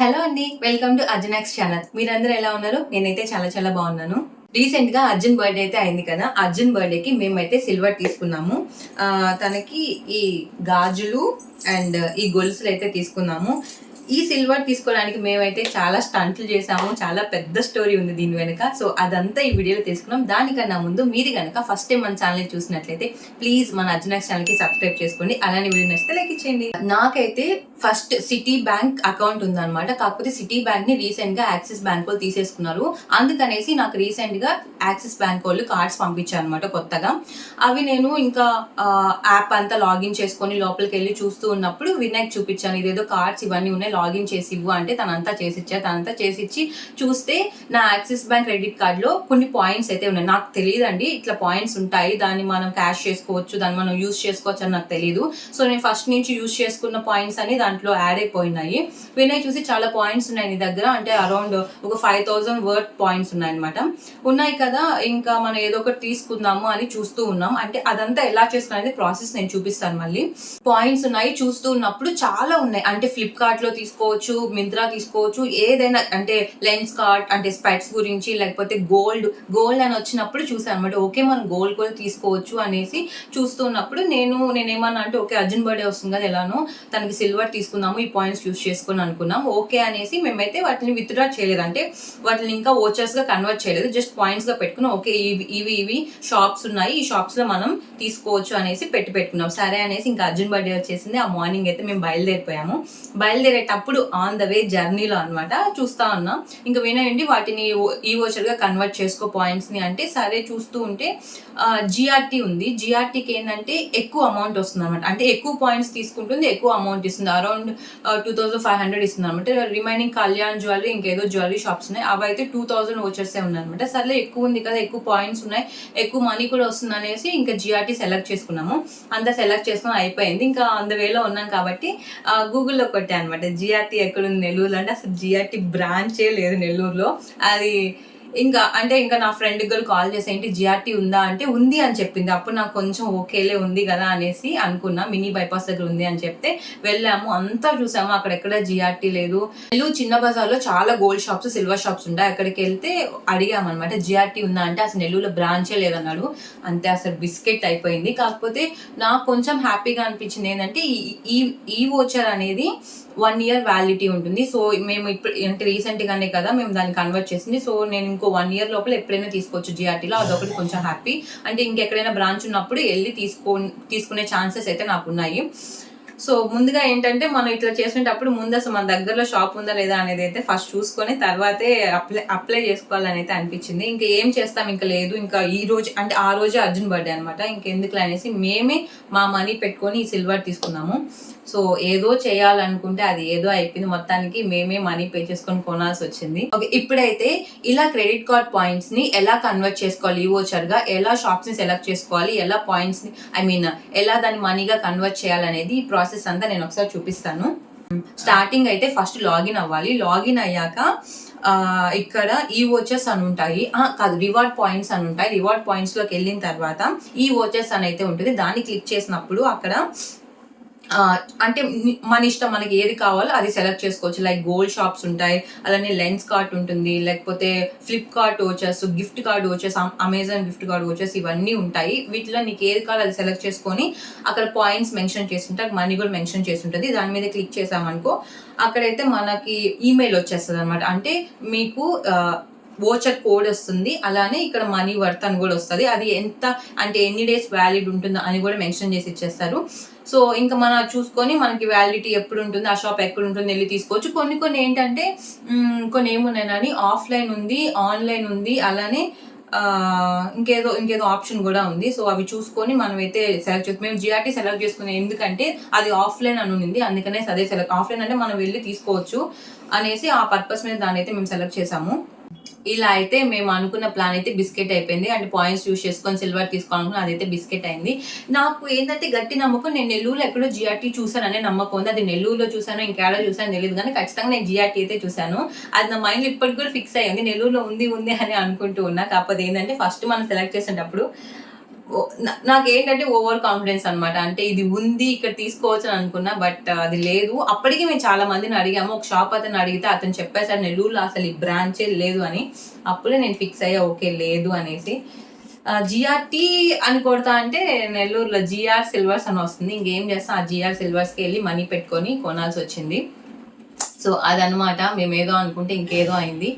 Hello అండి welcome to అర్జునాక్స్ channel మీరందరూ ఎలా ఉన్నారు? నేనైతే చాలా చాలా బాగున్నాను. రీసెంట్గా అర్జున్ బర్త్డే అయితే అయింది కదా అర్జున్ బర్త్డేకి మేమైతే సిల్వర్ తీసుకున్నాము. తనకి ఈ గాజులు అండ్ ఈ గొలుసులు అయితే తీసుకున్నాము. ఈ సిల్వర్ తీసుకోవడానికి మేమైతే చాలా స్టంట్లు చేసాము చాలా పెద్ద స్టోరీ ఉంది దీని వెనుక. సో అదంతా ఈ వీడియోలో తీసుకున్నాం దానికన్నా ముందు మీరు కనుక ఫస్ట్ టైం మన ఛానల్ చూసినట్లయితే ప్లీజ్ మన అర్జునాక్స్ ఛానల్కి సబ్స్క్రైబ్ చేసుకోండి. అలానే వీడియో నచ్చితే లైక్ ఇచ్చేయండి. నాకైతే ఫస్ట్ సిటీ బ్యాంక్ అకౌంట్ ఉందన్నమాట. కాకపోతే సిటీ బ్యాంక్ని రీసెంట్గా యాక్సిస్ బ్యాంక్ వాళ్ళు తీసేసుకున్నారు. అందుకనేసి నాకు రీసెంట్గా యాక్సిస్ బ్యాంక్ వాళ్ళు కార్డ్స్ పంపించారు అనమాట కొత్తగా. అవి నేను ఇంకా యాప్ అంతా లాగిన్ చేసుకొని లోపలికి వెళ్ళి చూస్తూ ఉన్నప్పుడు వినాయక్ చూపించాను. ఇదేదో కార్డ్స్ ఇవన్నీ ఉన్నాయి. లాగిన్ చేసి ఇవ్వు అంటే తనంతా చేసిచ్చా? తనంతా చేసి ఇచ్చి చూస్తే నా యాక్సిస్ బ్యాంక్ క్రెడిట్ కార్డులో కొన్ని పాయింట్స్ అయితే ఉన్నాయి. నాకు తెలియదండి ఇట్లా పాయింట్స్ ఉంటాయి. దాన్ని మనం క్యాష్ చేసుకోవచ్చు. దాన్ని మనం యూస్ చేసుకోవచ్చు అని నాకు తెలియదు సో నేను ఫస్ట్ నుంచి యూస్ చేసుకున్న పాయింట్స్ అని దాంట్లో యాడ్ అయిపోయినాయి. వినయ్ చూసి చాలా పాయింట్స్ ఉన్నాయి నీ దగ్గర. అంటే అరౌండ్ ఒక ఫైవ్ థౌసండ్ వర్డ్ పాయింట్స్ ఉన్నాయి అనమాట ఉన్నాయి కదా. ఇంకా మనం ఏదో ఒకటి తీసుకుందాము అని చూస్తూ ఉన్నాం. అంటే అదంతా ఎలా చేసుకునేది ప్రాసెస్ నేను చూపిస్తాను మళ్ళీ. పాయింట్స్ ఉన్నాయి. చూస్తూ ఉన్నప్పుడు చాలా ఉన్నాయి. అంటే ఫ్లిప్కార్ట్లో తీసుకోవచ్చు మింత్రా తీసుకోవచ్చు ఏదైనా అంటే లెన్స్ కార్ట్ అంటే స్పెట్స్ గురించి లేకపోతే గోల్డ్ గోల్డ్ అని వచ్చినప్పుడు చూసాను అనమాట ఓకే మనం గోల్డ్ కూడా తీసుకోవచ్చు అనేసి చూస్తున్నప్పుడు నేను నేనేమన్నా అంటే ఓకే అర్జున్ బర్త్డే వస్తుంది కదా ఎలానో తనకి సిల్వర్ తీసుకుందాము ఈ పాయింట్స్ యూస్ చేసుకుని అనుకున్నాం. ఓకే అనేసి మేమైతే వాటిని విత్డ్రా చేయలేదు. అంటే వాటిని ఇంకా ఓచర్స్గా కన్వర్ట్ చేయలేదు. జస్ట్ పాయింట్స్గా పెట్టుకున్నాం. ఓకే ఇవి ఇవి ఇవి షాప్స్ ఉన్నాయి. ఈ షాప్స్లో మనం తీసుకోవచ్చు అనేసి పెట్టి పెట్టుకున్నాం. సరే అనేసి ఇంకా అర్జున్ బర్త్డే వచ్చేసింది. ఆ మార్నింగ్ అయితే మేము బయలుదేరిపోయాము. బయలుదేరేటప్పుడు అప్పుడు ఆన్ ద వే జర్నీలో అనమాట చూస్తా ఉన్నాం. ఇంకా వినండి వాటిని ఈ ఓచర్ కన్వర్ట్ చేసుకో పాయింట్స్ని అంటే సరే చూస్తూ ఉంటే జిఆర్టీ ఉంది. జిఆర్టీకి ఏంటంటే ఎక్కువ అమౌంట్ వస్తుంది అనమాట అంటే ఎక్కువ పాయింట్స్ తీసుకుంటుంది ఎక్కువ అమౌంట్ ఇస్తుంది. Around two thousand five hundred ఇస్తుంది అనమాట రిమైనింగ్ కళ్యాణ్ జ్యువెలరీ ఇంకేదో జ్యువెలరీ షాప్స్ ఉన్నాయి. అవి అయితే టూ థౌసండ్ ఓచర్సే ఉన్నాయన్నమాట సర్లే ఎక్కువ ఉంది కదా ఎక్కువ పాయింట్స్ ఉన్నాయి ఎక్కువ మనీ కూడా వస్తుంది అనేసి ఇంకా జిఆర్టీ సెలెక్ట్ చేసుకున్నాము. అంతా సెలెక్ట్ చేసుకుని అయిపోయింది. ఇంకా అంద వేలో ఉన్నాం కాబట్టి గూగుల్లో కొట్టాను అనమాట జి జిఆర్టీ ఎక్కడుంది నెల్లూరులో? అంటే అసలు జిఆర్టీ బ్రాంచే లేదు నెల్లూరులో. అది ఇంకా అంటే ఇంకా నా ఫ్రెండ్ గారు కాల్ చేసి ఏంటి జిఆర్టీ ఉందా? అంటే ఉంది అని చెప్పింది. అప్పుడు నాకు కొంచెం ఓకేలే ఉంది కదా అనేసి అనుకున్నా. మినీ బైపాస్ దగ్గర ఉంది అని చెప్తే వెళ్ళాము. అంతా చూసాము. అక్కడ ఎక్కడ జిఆర్టీ లేదు. చిన్న బజార్లో చాలా గోల్డ్ షాప్స్ సిల్వర్ షాప్స్ ఉంటాయి. అక్కడికి వెళ్తే అడిగాము అనమాట జిఆర్టీ ఉందా? అంటే అసలు నెల్లూరులో బ్రాంచే లేదన్నాడు. అంతే అసలు బిస్కెట్ అయిపోయింది. కాకపోతే నాకు కొంచెం హ్యాపీగా అనిపించింది ఏంటంటే ఈ- ఈ ఈ ఓచర్ అనేది వన్ ఇయర్ వ్యాలిటీ ఉంటుంది. సో మేము ఇప్పుడు అంటే రీసెంట్గానే కదా మేము దాన్ని కన్వర్ట్ చేసింది. సో నేను ఇంకో వన్ ఇయర్ లోపల ఎప్పుడైనా తీసుకోవచ్చు జిఆర్టీలో అదొకటి కొంచెం హ్యాపీ అంటే ఇంకెక్కడైనా బ్రాంచ్ ఉన్నప్పుడు వెళ్ళి తీసుకో తీసుకునే ఛాన్సెస్ అయితే నాకు ఉన్నాయి సో ముందుగా ఏంటంటే మనం ఇట్లా చేసేటప్పుడు ముందు అసలు మన దగ్గరలో షాప్ ఉందా లేదా అనేది అయితే ఫస్ట్ చూసుకొని తర్వాతే అప్లై అప్లై చేసుకోవాలని అయితే అనిపించింది. ఇంకా ఏం చేస్తాం? ఇంకా లేదు. ఇంకా ఈ రోజు అంటే ఆ రోజే అర్జున్ బర్త్డే అనమాట ఇంకెందుకు అనేసి మేమే మా మనీ పెట్టుకొని ఈ సిల్వర్ తీసుకున్నాము. సో ఏదో చేయాలనుకుంటే అది ఏదో అయిపోయింది. మొత్తానికి మేమే మనీ పే చేసుకొని కొనాల్సి వచ్చింది. ఓకే ఇప్పుడైతే ఇలా క్రెడిట్ కార్డ్ పాయింట్స్ని ఎలా కన్వర్ట్ చేసుకోవాలి? ఈ ఓచర్గా ఎలా షాప్స్ని సెలెక్ట్ చేసుకోవాలి? ఎలా పాయింట్స్ని ఐ మీన్ ఎలా దాన్ని మనీగా కన్వర్ట్ చేయాలనేది ఈ ప్రాసెస్ అంతా నేను ఒకసారి చూపిస్తాను. స్టార్టింగ్ అయితే ఫస్ట్ లాగిన్ అవ్వాలి. లాగిన్ అయ్యాక ఇక్కడ ఈ ఓచర్స్ అని ఉంటాయి. కాదు రివార్డ్ పాయింట్స్ అని ఉంటాయి. రివార్డ్ పాయింట్స్లోకి వెళ్ళిన తర్వాత ఈ ఓచర్స్ అని అయితే ఉంటుంది. దాన్ని క్లిక్ చేసినప్పుడు అక్కడ అంటే మన ఇష్టం మనకి ఏది కావాలో అది సెలెక్ట్ చేసుకోవచ్చు. లైక్ గోల్డ్ షాప్స్ ఉంటాయి అలానే లెన్స్ కార్ట్ ఉంటుంది లేకపోతే ఫ్లిప్కార్ట్ వచ్చేస్ గిఫ్ట్ కార్డ్ వచ్చేస్ అమెజాన్ గిఫ్ట్ కార్డ్ వచ్చేసి ఇవన్నీ ఉంటాయి. వీటిలో నీకు ఏది కావాలో అది సెలెక్ట్ చేసుకొని అక్కడ పాయింట్స్ మెన్షన్ చేస్తుంటే మనీ కూడా మెన్షన్ చేస్తుంటుంది. దాని మీద క్లిక్ చేసామనుకో అక్కడైతే మనకి ఈమెయిల్ వచ్చేస్తుంది అనమాట అంటే మీకు ఓచర్ కోడ్ వస్తుంది. అలానే ఇక్కడ మనీ వర్త్ అని కూడా వస్తుంది. అది ఎంత అంటే ఎన్ని డేస్ వ్యాలిడ్ ఉంటుందో అని కూడా మెన్షన్ చేసి ఇచ్చేస్తారు. సో ఇంకా మనం చూసుకొని మనకి వ్యాలిడిటీ ఎప్పుడు ఉంటుంది ఆ షాప్ ఎక్కడ ఉంటుంది వెళ్ళి తీసుకోవచ్చు. కొన్ని కొన్ని ఏంటంటే కొన్ని ఏమున్నాయని ఆఫ్లైన్ ఉంది ఆన్లైన్ ఉంది అలానే ఇంకేదో ఇంకేదో ఆప్షన్ కూడా ఉంది. సో అవి చూసుకొని మనమైతే సెలెక్ట్ చేసుకుని మేము జిఆర్టీ సెలెక్ట్ చేసుకునే ఎందుకంటే అది ఆఫ్లైన్ అని ఉంది. అందుకనే అదే సెలెక్ట్ ఆఫ్లైన్ అంటే మనం వెళ్ళి తీసుకోవచ్చు అనేసి ఆ పర్పస్ మీద దాన్ని అయితే మేము సెలెక్ట్ చేసాము. ఇలా అయితే మేము అనుకున్న ప్లాన్ అయితే బిస్కెట్ అయిపోయింది. అంటే పాయింట్స్ యూస్ చేసుకొని సిల్వర్ తీసుకోవాలనుకున్నా అదైతే బిస్కెట్ అయింది. నాకు ఏంటంటే గట్టి నమ్మకం నేను నెల్లూరులో ఎక్కడో జిఆర్టీ చూసాననే నమ్మకం ఉంది. అది నెల్లూరులో చూసాను ఇంకేడో చూసాను తెలియదు కానీ ఖచ్చితంగా నేను జిఆర్టీ అయితే చూసాను అది నా మైండ్ ఇప్పటికి కూడా ఫిక్స్ అయ్యింది. నెల్లూరులో ఉంది ఉంది అని అనుకుంటూ ఉన్నా. కాకపోతే ఏంటంటే ఫస్ట్ మనం సెలెక్ట్ చేసేటప్పుడు నాకేంటంటే ఓవర్ కాన్ఫిడెన్స్ అనమాట అంటే ఇది ఉంది ఇక్కడ తీసుకోవచ్చు అని అనుకున్నా బట్ అది లేదు. అప్పటికి మేము చాలా మందిని అడిగాము. ఒక షాప్ అతను అడిగితే అతను చెప్పేసారు నెల్లూరులో అసలు ఈ బ్రాంచే లేదు అని. అప్పుడే నేను ఫిక్స్ అయ్యా ఓకే లేదు అనేసి. జిఆర్టీ అని కొడతా అంటే నెల్లూరులో జిఆర్ సిల్వర్స్ అని వస్తుంది. ఇంకేం చేస్తాం? ఆ జిఆర్ సిల్వర్స్కి వెళ్ళి మనీ పెట్టుకొని కొనాల్సి వచ్చింది. సో అదనమాట మేము ఏదో అనుకుంటే ఇంకేదో అయింది.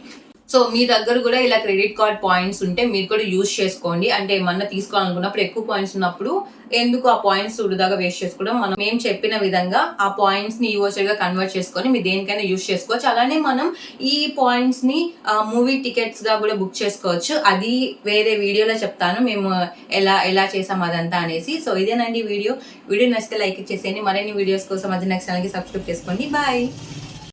సో మీ దగ్గర కూడా ఇలా క్రెడిట్ కార్డ్ పాయింట్స్ ఉంటే మీరు కూడా యూజ్ చేసుకోండి. అంటే ఏమన్నా తీసుకోవాలనుకున్నప్పుడు ఎక్కువ పాయింట్స్ ఉన్నప్పుడు ఎందుకు ఆ పాయింట్స్ వృధాగా వేస్ట్ చేసుకోవడం? మనం మేము చెప్పిన విధంగా ఆ పాయింట్స్ని యూవర్గా కన్వర్ట్ చేసుకొని మీరు దేనికైనా యూజ్ చేసుకోవచ్చు. అలానే మనం ఈ పాయింట్స్ని మూవీ టికెట్స్గా కూడా బుక్ చేసుకోవచ్చు. అది వేరే వీడియోలో చెప్తాను. మేము ఎలా ఎలా చేసాం అదంతా అనేసి. సో ఇదేనండి వీడియో. వీడియో నచ్చితే లైక్ ఇచ్చేసేయండి. మరిన్ని వీడియోస్ కోసం అది నెక్స్ట్ ఛానల్కి సబ్స్క్రైబ్ చేసుకోండి. బాయ్.